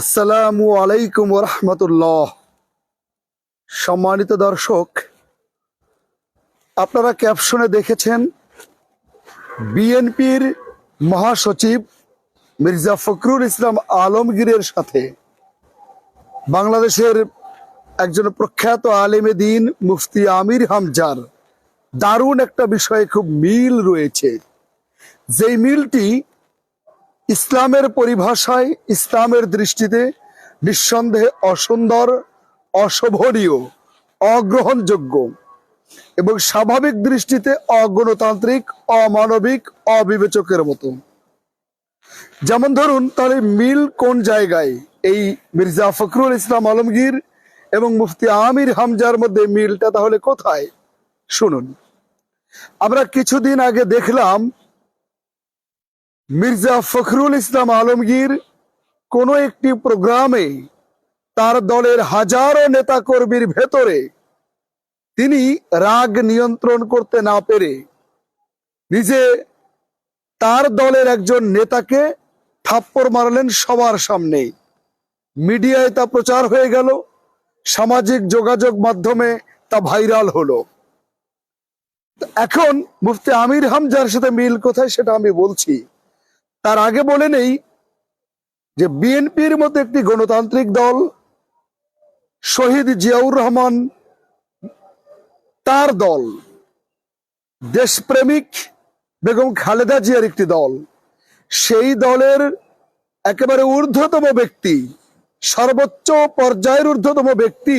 আসসালামু আলাইকুম রহমতুল্লাহ সম্মানিত দর্শক, আপনারা ক্যাপশনে দেখেছেন বিএনপির মহাসচিব মির্জা ফখরুল ইসলাম আলমগীরের সাথে বাংলাদেশের একজন প্রখ্যাত আলেমে দিন মুফতি আমির হামজার দারুণ একটা বিষয়ে খুব মিল রয়েছে। যেই মিলটি ইসলামের পরিভাষায় ইসলামের দৃষ্টিতে নিঃসন্দেহে অসুন্দর, অশোভনীয়, অগ্রহণযোগ্য এবং স্বাভাবিক দৃষ্টিতে অগণতান্ত্রিক, অমানবিক, অবিবেচকের মতো। যেমন ধরুন তাহলে মিল কোন জায়গায়? এই মির্জা ফখরুল ইসলাম আলমগীর এবং মুফতি আমির হামজার মধ্যে মিলটা তাহলে কোথায়? শুনুন। আমরা কিছুদিন আগে দেখলাম মির্জা ফখরুল ইসলাম আলমগীর কোন একটি প্রোগ্রামে তার দলের হাজারো নেতাকর্মীর ভেতরে তিনি রাগ নিয়ন্ত্রণ করতে না পেরে নিজে তার দলের একজন নেতাকে থাপ্পড় মারলেন সবার সামনে। মিডিয়ায় তা প্রচার হয়ে গেল, সামাজিক যোগাযোগ মাধ্যমে তা ভাইরাল হলো। এখন মুফতি আমির হামজার সাথে মিল কোথায় সেটা আমি বলছি। তার আগে বলে নেই যে বিএনপির মতো একটি গণতান্ত্রিক দল, শহীদ জিয়াউর রহমান, তার দল, দেশপ্রেমিক বেগম খালেদা জিয়ার একটি দল, সেই দলের একেবারে ঊর্ধ্বতম ব্যক্তি, সর্বোচ্চ পর্যায়ের ঊর্ধ্বতম ব্যক্তি,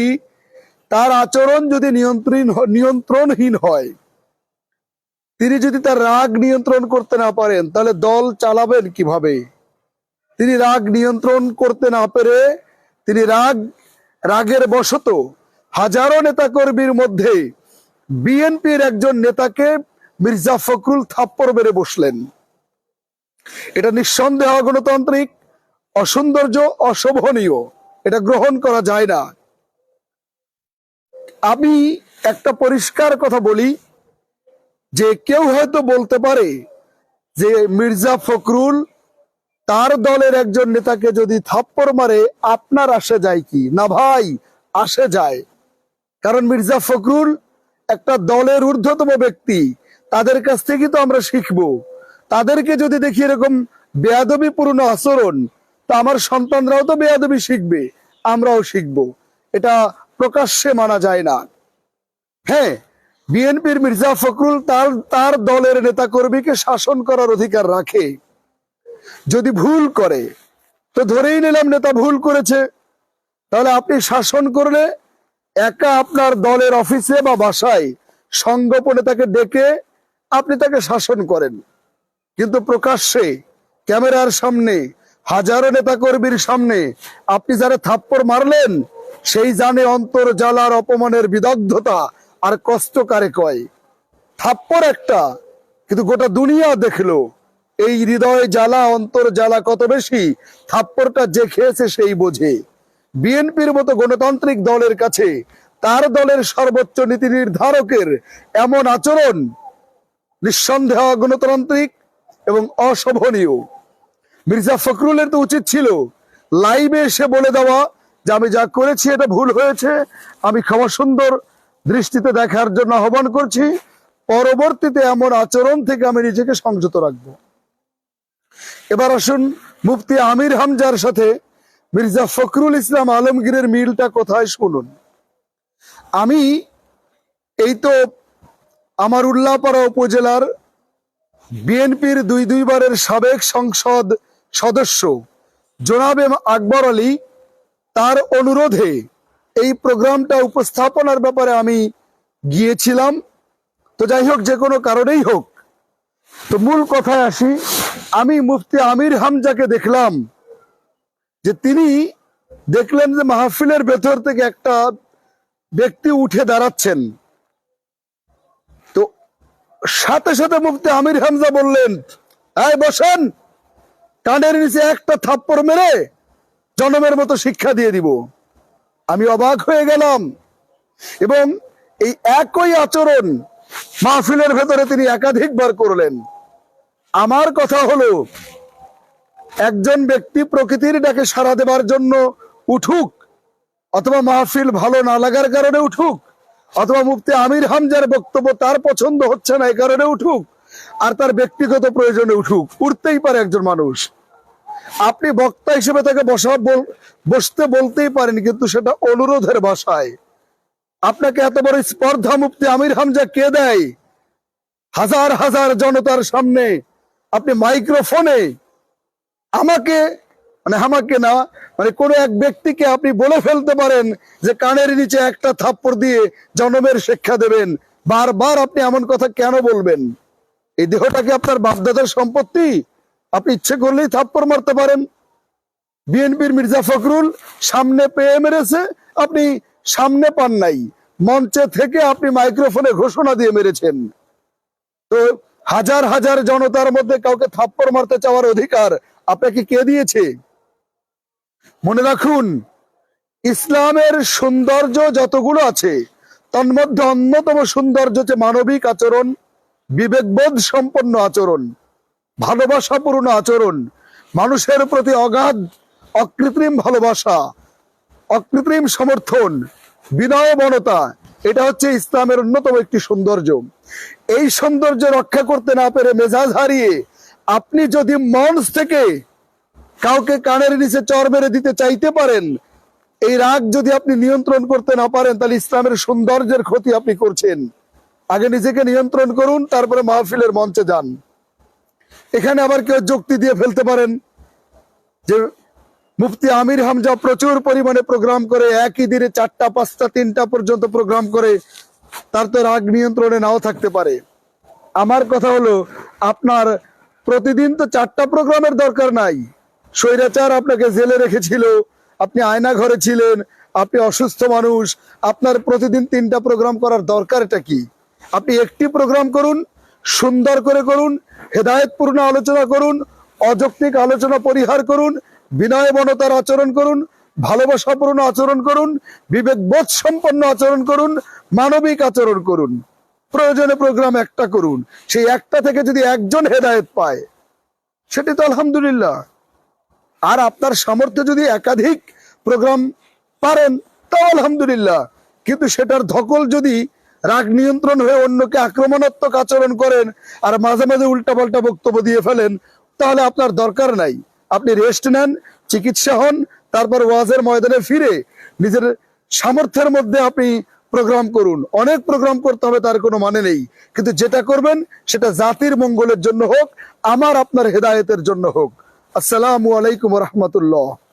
তার আচরণ যদি নিয়ন্ত্রণ, নিয়ন্ত্রণহীন হয় তিনি যদি তার রাগ নিয়ন্ত্রণ করতে না পারেন, তাহলে দল চালাবেন কীভাবে? তিনি রাগ নিয়ন্ত্রণ করতে না পেরে তিনি রাগ, রাগের বশত হাজারো নেতাকর্মীর মধ্যে বিএনপির একজন নেতাকে মির্জা ফখরুল থাপ্পড় মেরে বসলেন। এটা নিঃসন্দেহ গণতান্ত্রিক, অসৌন্দর্য, অশোভনীয়। এটা গ্রহণ করা যায় না। আমি একটা পরিষ্কার কথা বলি যে কেউ হয়তো বলতে পারে যে মির্জা ফখরুল তার দলের একজন নেতাকে যদি থাপ্পড় মারে, আপনার আসে যায় কি? না ভাই, আসে যায়। কারণ মির্জা ফখরুল একটা দলের ঊর্ধ্বতম ব্যক্তি। তাদের কাছ থেকে তো আমরা শিখব। তাদেরকে যদি দেখি এরকম বেয়াদবি পূর্ণ আচরণ, তা আমার সন্তানরাও তো বেয়াদবি শিখবে, আমরাও শিখব। এটা প্রকাশ্যে মানা যায় না। হ্যাঁ বিএনপির মির্জা ফখরুল তার তার দলের নেতাকর্মীকে শাসন করার অধিকার রাখে। যদি ভুল করে, তো ধরেই নিলাম নেতা ভুল করেছে। তাহলে আপনি শাসন করলে একা আপনার দলের অফিসে বা বাসায় সংগোপনে তাকে ডেকে আপনি তাকে শাসন করেন। কিন্তু প্রকাশ্যে, ক্যামেরার সামনে, হাজারো নেতাকর্মীর সামনে আপনি যারা থাপ্পড় মারলেন, সেই জানে অন্তর জ্বালার অপমানের বিদগ্ধতা আর কষ্ট কারে কয়? থাপ্পড় একটা, কিন্তু গোটা দুনিয়া দেখল, এই হৃদয় জ্বালা, অন্তর জ্বালা কত বেশি? থাপ্পড়টা যে খেয়েছে সেই বোঝে। বিএনপির মতো গণতান্ত্রিক দলের কাছে, তার দলের সর্বোচ্চ নীতি নির্ধারকের এমন আচরণ নিঃসন্দেহ গণতান্ত্রিক এবং অশোভনীয়। মির্জা ফখরুলের তো উচিত ছিল, লাইভে এসে বলে দেওয়া যে, আমি যা করেছি, এটা ভুল হয়েছে, আমি ক্ষমা সুন্দর দৃষ্টিতে দেখার জন্য আহ্বান করছি, পরবর্তীতে এমন আচরণ থেকে আমি নিজেকে সংযত রাখব। এবার আসুন মুফতি আমির হামজার সাথে মির্জা ফখরুল ইসলাম আলমগীরের মিলটা কোথায় শুনুন। আমি এই তো আমার উল্লাপাড়া উপজেলার বিএনপির দুই দুইবারের সাবেক সংসদ সদস্য জোনাব এম আকবর আলী, তার অনুরোধে এই প্রোগ্রামটা উপস্থাপনার ব্যাপারে আমি গিয়েছিলাম। তো যাই হোক, যে কোনো কারণেই হোক। তো মূল কথায় আসি, আমি মুফতি আমির হামজাকে দেখলাম যে তিনি দেখলেন যে মাহফিলের ভেতর থেকে একটা ব্যক্তি উঠে দাঁড়াচ্ছেন। তো সাথে সাথে মুফতি আমির হামজা বললেন, এই, বসেন। কানের নিচে একটা থাপ্পড় মেরে জনমের মতো শিক্ষা দিয়ে দিব। আমি অবাক হয়ে গেলাম। এবং এই একই আচরণ মাহফিলের ভেতরে তিনি একাধিকবার করলেন। আমার কথা হলো, একজন ব্যক্তি প্রকৃতির ডাকে সাড়া দেবার জন্য উঠুক, অথবা মাহফিল ভালো না লাগার কারণে উঠুক, অথবা মুফতি আমির হামজার বক্তব্য তার পছন্দ হচ্ছে না এই কারণে উঠুক, আর তার ব্যক্তিগত প্রয়োজনে উঠুক, উঠতেই পারে একজন মানুষ। আপনি বক্তা হিসেবে তাকে বসা বসতে বলতেই পারেন, কিন্তু সেটা অনুরোধের ভাষায়। আপনাকে এত বড় স্পর্ধা মুক্তি আমির হামজা কে দেয়? হাজার হাজার জনতার সামনে আপনি মাইক্রোফোনে আমাকে মানে আমাকে না মানে কোনো এক ব্যক্তিকে আপনি বলে ফেলতে পারেন যে কানের নিচে একটা থাপ্পড় দিয়ে জনমের শিক্ষা দেবেন। বারবার আপনি এমন কথা কেন বলবেন? এই দেহটাকে আপনার বাপদাদার সম্পত্তি? আপনি ইচ্ছে করলেই থাপ্পড় মারতে পারেন। বিএনপির মির্জা ফখরুল সামনে পেয়ে মেরেছে, আপনি সামনে পান নাই। মঞ্চে থেকে আপনি মাইক্রোফোনে ঘোষণা দিয়ে মেরেছেন। তো হাজার হাজার জনতার মধ্যে কাউকে থাপ্পড় মারতে চাওয়ার অধিকার আপনাকে কে দিয়েছে? মনে রাখুন, ইসলামের সৌন্দর্য যতগুলো আছে তন্মধ্যে অন্যতম সৌন্দর্য হচ্ছে মানবিক আচরণ, বিবেকবোধ সম্পন্ন আচরণ। ভালোবাসাপূর্ণ আচরণ, মানুষের প্রতি অগাধ, অকৃত্রিম ভালোবাসা, অকৃত্রিম সমর্থন বিনয় বনতা এটা হচ্ছে ইসলামের অন্যতম একটি সৌন্দর্য। এই সৌন্দর্য রক্ষা করতে না পেরে মেজাজ হারিয়ে আপনি যদি মঞ্চ থেকে কাউকে কানের নিচে চর মেরে দিতে চাইতে পারেন, এই রাগ যদি আপনি নিয়ন্ত্রণ করতে না পারেন, তাহলে ইসলামের সৌন্দর্যের ক্ষতি আপনি করছেন। আগে নিজেকে নিয়ন্ত্রণ করুন, তারপরে মাহফিলের মঞ্চে যান। এখানে আবার কেউ যুক্তি দিয়ে ফেলতে পারেন যে মুফতি আমির হামজা প্রচুর পরিমাণে প্রোগ্রাম করে, একই দিনে চারটা, পাঁচটা, তিনটা পর্যন্ত প্রোগ্রাম করে, তার তো রাগ নিয়ন্ত্রণে নাও থাকতে পারে। আমার কথা হলো, আপনার প্রতিদিন তো চারটা প্রোগ্রামের দরকার নাই। স্বৈরাচার আপনাকে জেলে রেখেছিল, আপনি আয়না ঘরে ছিলেন, আপনি অসুস্থ মানুষ, আপনার প্রতিদিন তিনটা প্রোগ্রাম করার দরকারটা কি? আপনি একটি প্রোগ্রাম করুন সুন্দর করে করুন, হেদায়তপূর্ণ আলোচনা করুন, অযৌক্তিক আলোচনা পরিহার করুন বিনয় বনতার আচরণ করুন, ভালোবাসাপূর্ণ আচরণ করুন বিবেকবোধ সম্পন্ন আচরণ করুন, মানবিক আচরণ করুন। প্রয়োজনে প্রোগ্রাম একটা করুন, সেই একটা থেকে যদি একজন হেদায়েত পায়, সেটি তো আলহামদুলিল্লাহ। আর আপনার সামর্থ্য যদি একাধিক প্রোগ্রাম পারেন, তাও আলহামদুলিল্লাহ। কিন্তু সেটার ধকল যদি রাগ নিয়ন্ত্রণ হয়ে অন্যকে আক্রমণাত্মক আচরণ করেন আর মাঝে মাঝে উল্টাপাল্টা বক্তব্য দিয়ে ফেলেন, তাহলে আপনার দরকার নাই। আপনি রেস্ট নেন, চিকিৎসা হন, তারপর ওয়াজের ময়দানে ফিরে নিজের সামর্থ্যের মধ্যে আপনি প্রোগ্রাম করুন। অনেক প্রোগ্রাম করতে হবে, তার কোনো মানে নেই। কিন্তু যেটা করবেন, সেটা জাতির মঙ্গলের জন্য হোক, আমার আপনার হেদায়েতের জন্য হোক। আসসালামু আলাইকুম রহমতুল্লাহ।